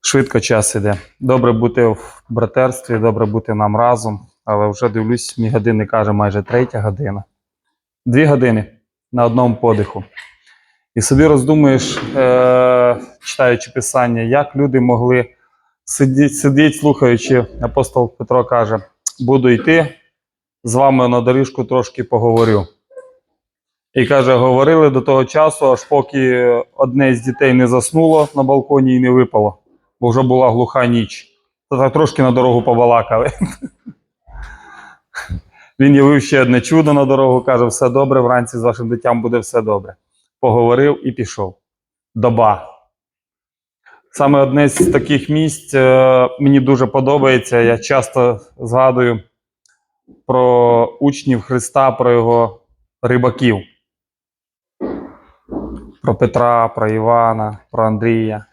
Швидко час іде. Добре бути в братерстві, добре бути нам разом, але вже дивлюсь, мій годинник каже майже третя година. Дві години на одному подиху. І собі роздумуєш, е- читаючи писання, як люди могли сидіти, сидіть, слухаючи, апостол Петро каже: буду йти, з вами на доріжку трошки поговорю. І каже, говорили до того часу, аж поки одне з дітей не заснуло на балконі і не випало, бо вже була глуха ніч. То так трошки на дорогу побалакали. Він явив ще одне чудо на дорогу, каже, все добре, вранці з вашим дитям буде все добре. Поговорив і пішов. Доба. Саме одне з таких місць е, мені дуже подобається. Я часто згадую про учнів Христа, про його рибаків. Про Петра, про Івана, про Андрія.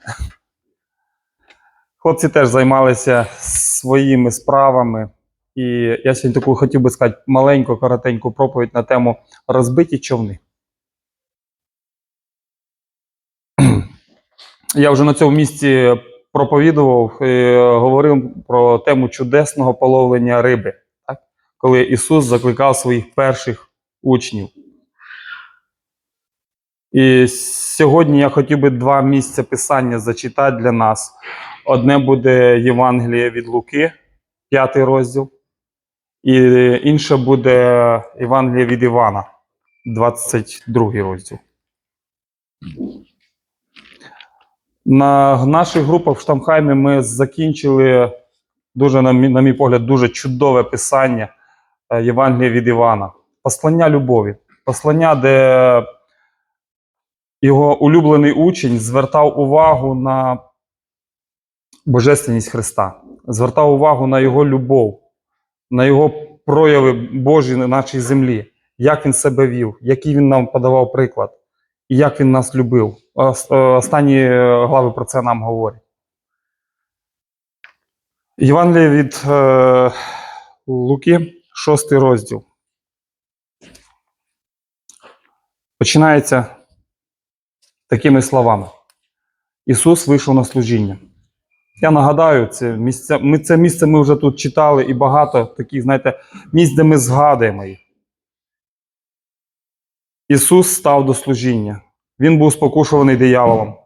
Хлопці теж займалися своїми справами. І я сьогодні таку хотів би сказати маленьку, коротеньку проповідь на тему розбиті човни. Я вже на цьому місці проповідував і говорив про тему чудесного половлення риби, так? коли Ісус закликав своїх перших учнів. І сьогодні я хотів би два місця писання зачитати для нас. Одне буде Євангеліє від Луки, п'ятий розділ, і інше буде Євангеліє від Івана, 22 розділ. На наших групах в Штамхаймі ми закінчили дуже, на мій, на мій погляд, дуже чудове писання е, Євангелія від Івана. Послання любові. Послання, де його улюблений учень звертав увагу на божественність Христа, звертав увагу на його любов, на його прояви Божі на нашій землі, як він себе вів, який він нам подавав приклад, і як він нас любив. Е, Останні глави про це нам говорять. Євангеліє від е, Луки, шостий розділ. Починається такими словами: Ісус вийшов на служіння. Я нагадаю, це місце, ми, це місце ми вже тут читали, і багато таких, знаєте, місць, де ми згадуємо їх. Ісус став до служіння. Він був спокушуваний дияволом.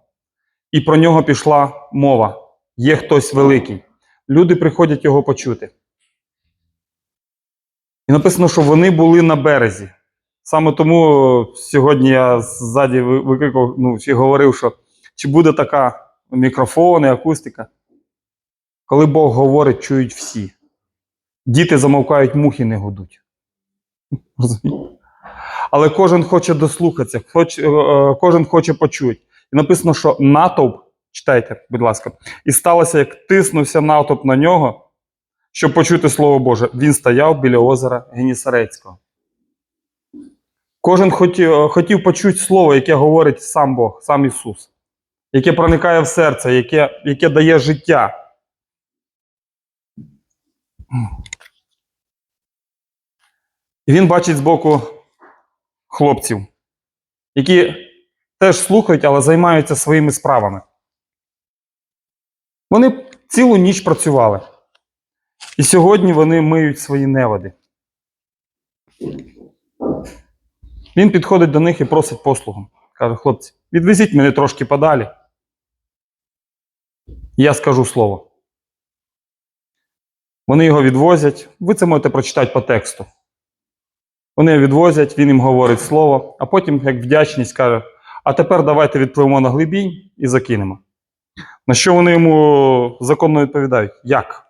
І про нього пішла мова. Є хтось великий. Люди приходять його почути. І написано, що вони були на березі. Саме тому сьогодні я ззаді ви- викрикав, ну, чи говорив, що чи буде така мікрофон і акустика. Коли Бог говорить, чують всі. Діти замовкають, мухи не гудуть. Але кожен хоче дослухатися, е, е, кожен хоче почути. І написано, що натовп, читайте, будь ласка, і сталося, як тиснувся натовп на нього, щоб почути Слово Боже. Він стояв біля озера Генісарецького. Кожен хотів, е, хотів почути слово, яке говорить сам Бог, сам Ісус, яке проникає в серце, яке, яке дає життя. І він бачить збоку хлопців, які теж слухають, але займаються своїми справами. Вони цілу ніч працювали. І сьогодні вони миють свої неводи. Він підходить до них і просить послугу. Каже, хлопці, відвезіть мене трошки подалі. Я скажу слово. Вони його відвозять. Ви це можете прочитати по тексту. Вони його відвозять, він їм говорить слово, а потім, як вдячність, каже: а тепер давайте відпливемо на глибінь і закинемо. На що вони йому законно відповідають? Як?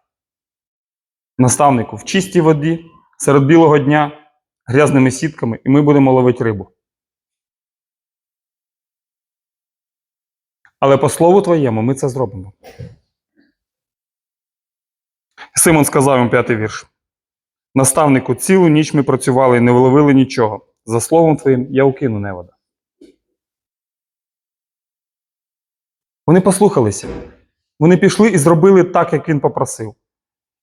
Наставнику, в чистій воді, серед білого дня, грязними сітками, і ми будемо ловити рибу. Але по слову твоєму ми це зробимо. Симон сказав йому п'ятий вірш. Наставнику, цілу ніч ми працювали і не вловили нічого. За словом твоїм, я укину невода. Вони послухалися. Вони пішли і зробили так, як він попросив.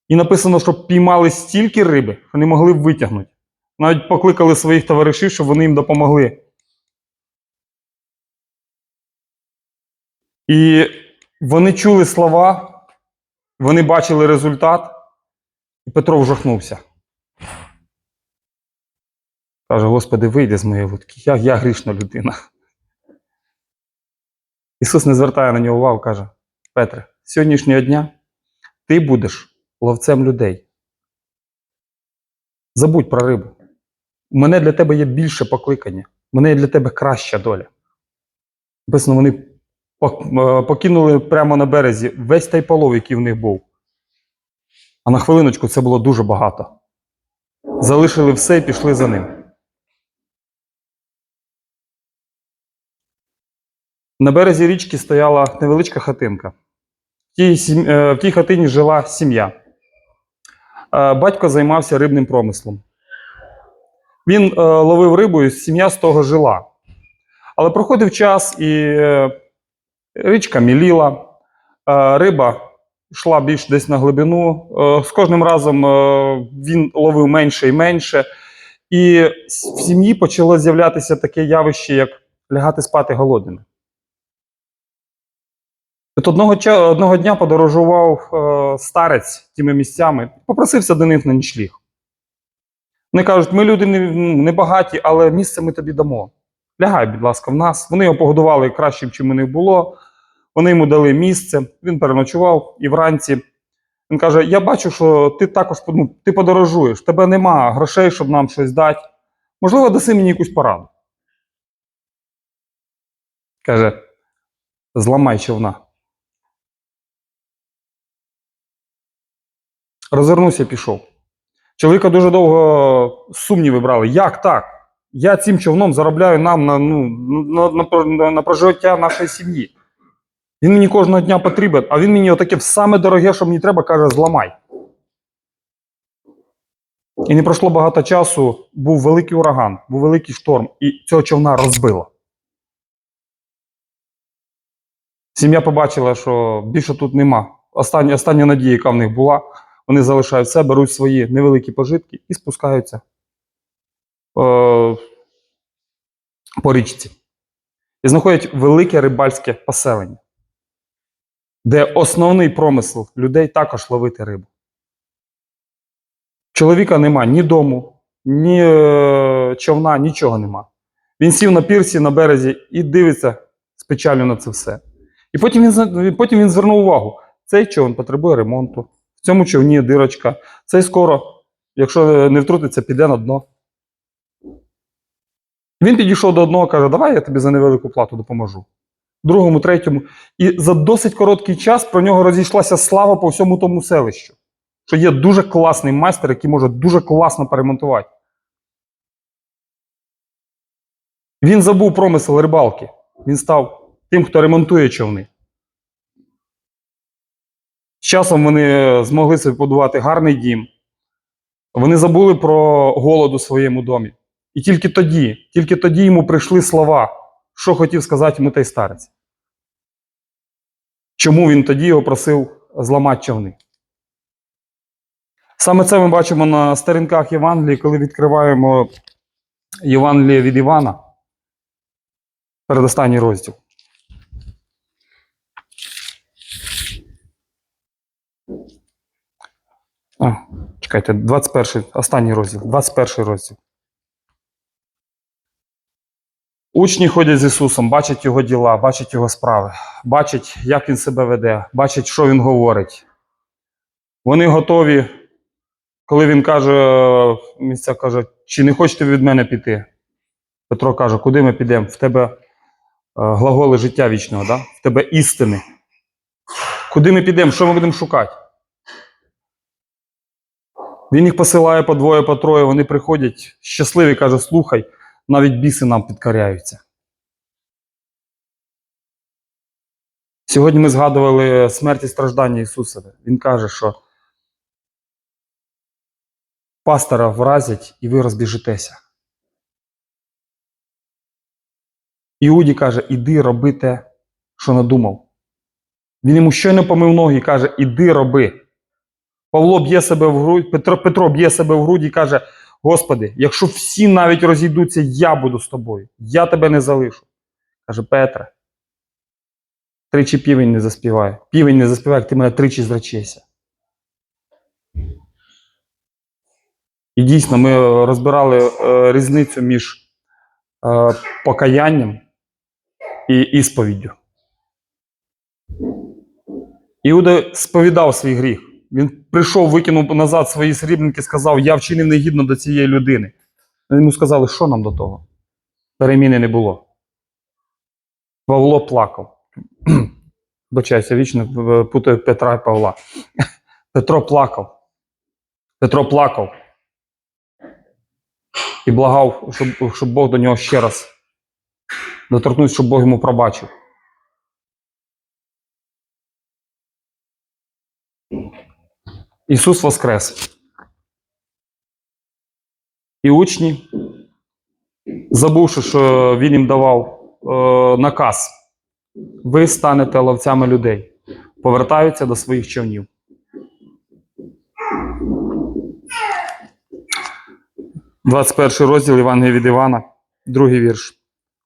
І написано, що піймали стільки риби, що не могли витягнути. Навіть покликали своїх товаришів, щоб вони їм допомогли. І Вони чули слова, вони бачили результат, і Петро вжахнувся. Каже: Господи, вийди з моєї лодки, я, я грішна людина. Ісус не звертає на нього увагу, каже: Петре, з сьогоднішнього дня ти будеш ловцем людей. Забудь про рибу. У мене для тебе є більше покликання, у мене є для тебе краща доля. Написано, вони е, покинули прямо на березі весь той полов, який в них був. А на хвилиночку це було дуже багато. Залишили все і пішли за ним. На березі річки стояла невеличка хатинка. В тій, е, в тій хатині жила сім'я. Е, Батько займався рибним промислом. Він е, ловив рибу, і сім'я з того жила. Але проходив час, і е, річка міліла, е, риба йшла більш десь на глибину. Е, з кожним разом е, він ловив менше і менше. І в сім'ї почало з'являтися таке явище, як лягати спати голодними. От одного, одного дня подорожував е, старець тими місцями, попросився до них на нічліг. Вони кажуть, ми люди не, не багаті, але місце ми тобі дамо. Лягай, будь ласка, в нас. Вони його погодували краще, чим них було. Вони йому дали місце, він переночував і вранці. Він каже: Я бачу, що ти також ну, ти подорожуєш, тебе нема грошей, щоб нам щось дати. Можливо, даси мені якусь пораду. Каже: зламай човна. Розвернувся і пішов. Чоловіка дуже довго сумніви брали. Як так? Я цим човном заробляю нам на, ну, на, на, на, прожиття нашої сім'ї. Він мені кожного дня потрібен, а він мені отаке саме дороге, що мені треба, каже, зламай. І не пройшло багато часу, був великий ураган, був великий шторм, і цього човна розбило. Сім'я побачила, що більше тут нема. Остання, остання надія, яка в них була, вони залишають все, беруть свої невеликі пожитки і спускаються е, по річці. І знаходять велике рибальське поселення, де основний промисел людей також ловити рибу. Чоловіка нема ні дому, ні е, човна, нічого нема. Він сів на пірсі на березі і дивиться з печалю на це все. І потім він, потім він звернув увагу: цей човен потребує ремонту, в цьому човні є дирочка, цей скоро, якщо не втрутиться, піде на дно. Він підійшов до одного, каже: Давай я тобі за невелику плату допоможу. Другому, третьому. І за досить короткий час про нього розійшлася слава по всьому тому селищу. Що є дуже класний майстер, який може дуже класно перемонтувати. Він забув промисел рибалки. Він став тим, хто ремонтує човни. З часом вони змогли собі побудувати гарний дім. Вони забули про голод у своєму домі. І тільки тоді, тільки тоді йому прийшли слова, що хотів сказати йому той старець. Чому він тоді його просив зламати човни? Саме це ми бачимо на сторінках Євангелії, коли відкриваємо Євангеліє від Івана. Передостанній розділ. А, чекайте, 21, останній розділ, 21 розділ. Учні ходять з Ісусом, бачать його діла, бачать його справи, бачать, як він себе веде, бачать, що він говорить. Вони готові, коли він каже, місця каже, чи не хочете від мене піти? Петро каже, куди ми підемо? В тебе е, глаголи життя вічного, да? в тебе істини. Куди ми підемо? Що ми будемо шукати? Він їх посилає по двоє, по троє, вони приходять щасливі, каже, слухай, навіть біси нам підкоряються. Сьогодні ми згадували смерть і страждання Ісуса. Він каже, що пастора вразять і ви розбіжитеся. Іуді каже, іди роби те, що надумав. Він йому щойно помив ноги і каже, іди роби. Павло б'є себе в грудь, Петро, Петро б'є себе в грудь і каже: Господи, якщо всі навіть розійдуться, я буду з тобою. Я тебе не залишу. Каже Петре, Тричі півень не заспіває. Півень не заспіває, як ти мене тричі зречешся. І дійсно, ми розбирали е, різницю між е, покаянням і ісповіддю. Іуда сповідав свій гріх. Він прийшов, викинув назад свої срібники, сказав: Я вчинив негідно до цієї людини. Йому сказали, що нам до того? Переміни не було. Павло плакав. Бачайся, вічно путаю Петра і Павла. Петро плакав. Петро плакав. І благав, щоб, щоб Бог до нього ще раз доторкнувся, щоб Бог йому пробачив. Ісус Воскрес. І учні, забувши, що Він їм давав е, наказ, ви станете ловцями людей, повертаються до своїх човнів. Двадцять перший розділ Євангелія від Івана, другий вірш.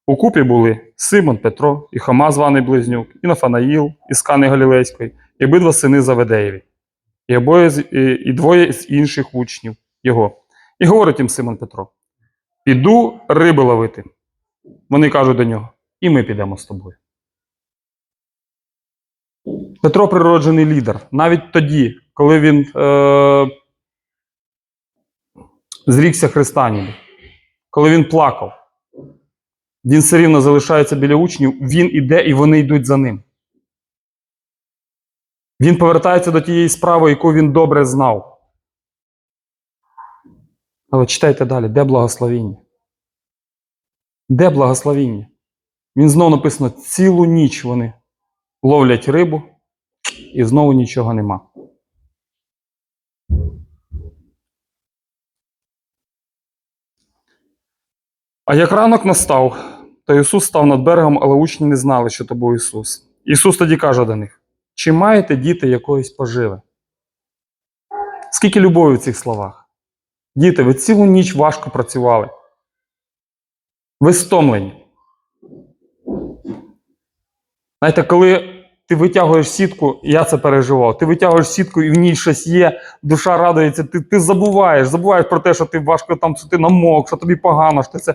У купі були Симон Петро, і Хома званий Близнюк, і Нафанаїл із Кани Галілейської, і обидва сини Заведеєві, і, обоє, з- і, і двоє з інших учнів його. І говорить їм Симон Петро: Піду риби ловити. Вони кажуть до нього, і ми підемо з тобою. Петро природжений лідер. Навіть тоді, коли він е, зрікся Христа, ніби, коли він плакав, він все рівно залишається біля учнів, він іде і вони йдуть за ним. Він повертається до тієї справи, яку він добре знав. Але читайте далі, де благословіння? Де благословіння? Він знову написано: цілу ніч вони ловлять рибу, і знову нічого нема. А як ранок настав, то Ісус став над берегом, але учні не знали, що то був Ісус. Ісус тоді каже до них: чи маєте діти якоїсь поживи? Скільки любові в цих словах? Діти, ви цілу ніч важко працювали. Ви стомлені. Знаєте, коли ти витягуєш сітку, я це переживав. Ти витягуєш сітку і в ній щось є, душа радується, ти, ти забуваєш, забуваєш про те, що ти важко там, що ти намок, що тобі погано, що це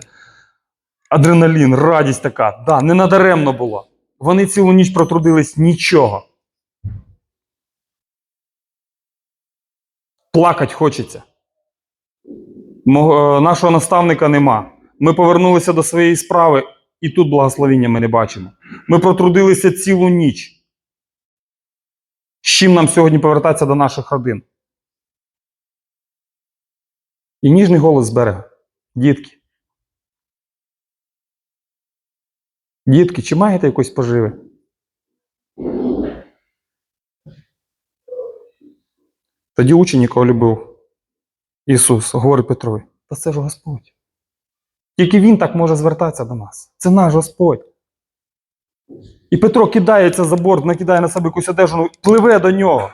адреналін, радість така. Да, не надаремно було. Вони цілу ніч протрудились нічого. Плакать хочеться. Е, нашого наставника нема. Ми повернулися до своєї справи, і тут благословіння ми не бачимо. Ми протрудилися цілу ніч. З чим нам сьогодні повертатися до наших родин? І ніжний голос з берега. Дітки. Дітки, чи маєте якось поживи? Тоді учень, якого любив Ісус, говорить Петрові, та це ж Господь. Тільки Він так може звертатися до нас. Це наш Господь. І Петро кидається за борт, накидає на себе якусь одежу, ну, пливе до нього.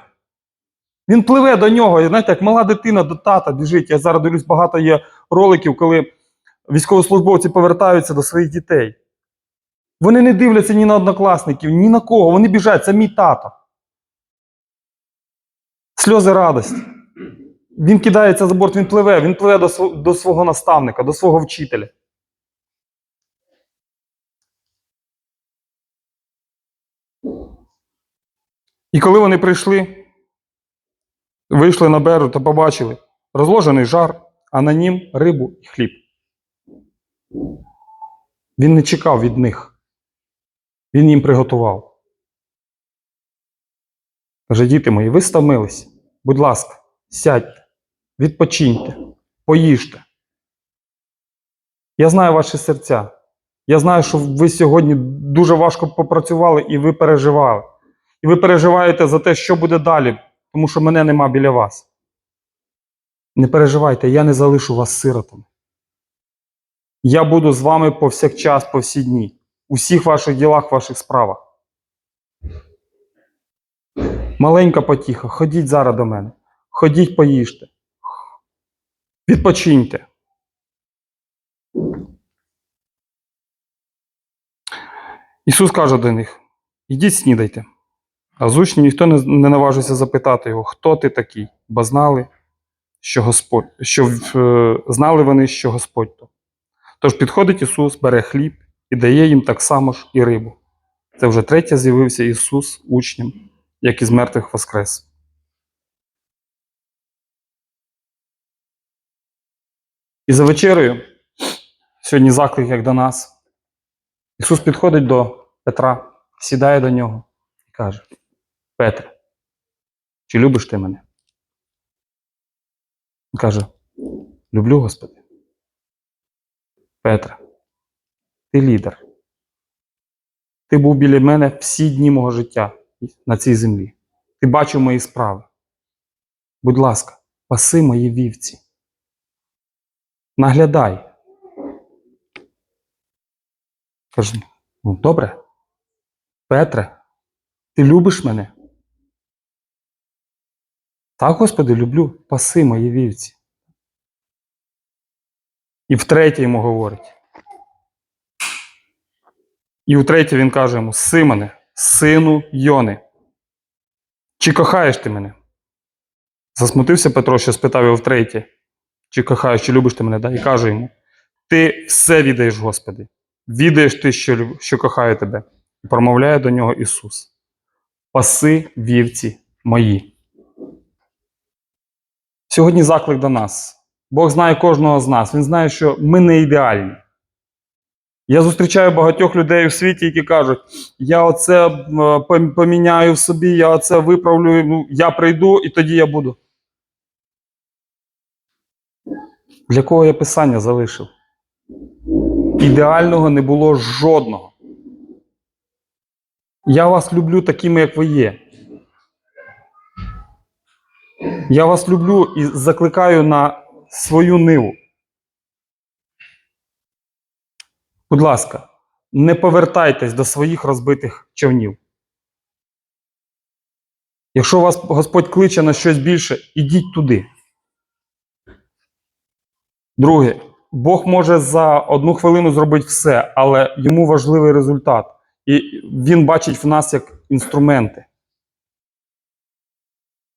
Він пливе до нього. І знаєте, як мала дитина до тата біжить. Я зараз дивлюсь, багато є роликів, коли військовослужбовці повертаються до своїх дітей. Вони не дивляться ні на однокласників, ні на кого. Вони біжать, це мій тато. Сльози радості. Він кидається за борт, він пливе, він пливе до, до свого наставника, до свого вчителя. І коли вони прийшли, вийшли на берег та побачили розложений жар, а на нім рибу і хліб. Він не чекав від них. Він їм приготував. Каже, діти мої, ви стомились. Будь ласка, сядьте, відпочиньте, поїжте. Я знаю ваші серця. Я знаю, що ви сьогодні дуже важко попрацювали і ви переживали. І ви переживаєте за те, що буде далі, тому що мене нема біля вас. Не переживайте, я не залишу вас сиротами. Я буду з вами повсякчас, по всі дні, у всіх ваших ділах, ваших справах. Маленька потіха, ходіть зараз до мене. Ходіть, поїжте. Відпочиньте. Ісус каже до них: ідіть снідайте. А з учнів ніхто не, наважився запитати його, хто ти такий, бо знали, що Господь, що е, знали вони, що Господь то. Тож підходить Ісус, бере хліб і дає їм так само ж і рибу. Це вже третє з'явився Ісус учням, як із мертвих воскрес. І за вечерею, сьогодні заклик як до нас, Ісус підходить до Петра, сідає до нього і каже: Петре, чи любиш ти мене? Він каже: Люблю, Господи. Петре, ти лідер. Ти був біля мене всі дні мого життя на цій землі. Ти бачив мої справи. Будь ласка, паси мої вівці. Наглядай. Кажу, ну добре. Петре, ти любиш мене? Так, Господи, люблю, паси мої вівці. І втретє йому говорить. І втретє він каже йому: Симоне, сину Йони, чи кохаєш ти мене? Засмутився Петро, що спитав його втретє, чи кохаєш, чи любиш ти мене? Да? І каже йому: Ти все віддаєш, Господи, віддаєш ти, що, що кохаю тебе. І промовляє до нього Ісус. Паси вівці мої. Сьогодні заклик до нас. Бог знає кожного з нас. Він знає, що ми не ідеальні. Я зустрічаю багатьох людей у світі, які кажуть: я оце е, поміняю в собі, я оце виправлю, ну, я прийду і тоді я буду. Для кого я писання залишив? Ідеального не було жодного. Я вас люблю такими, як ви є. Я вас люблю і закликаю на свою ниву. Будь ласка, не повертайтесь до своїх розбитих човнів. Якщо вас Господь кличе на щось більше, ідіть туди. Друге, Бог може за одну хвилину зробити все, але йому важливий результат. І він бачить в нас як інструменти.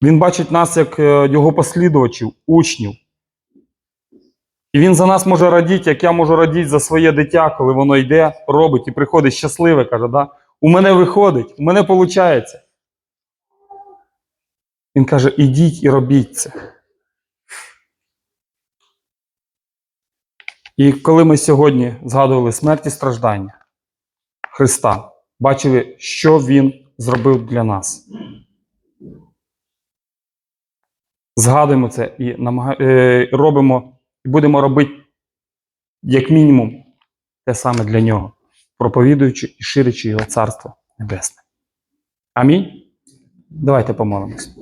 Він бачить нас як е, його послідувачів, учнів. І він за нас може радіти, як я можу радіти за своє дитя, коли воно йде, робить і приходить щасливе, каже, да? у мене виходить, у мене виходить. Він каже: ідіть і робіть це. І коли ми сьогодні згадували смерть і страждання Христа, бачили, що Він зробив для нас. Згадуємо це і е, робимо, і будемо робити, як мінімум, те саме для нього, проповідуючи і ширячи його царство небесне. Амінь. Давайте помолимось.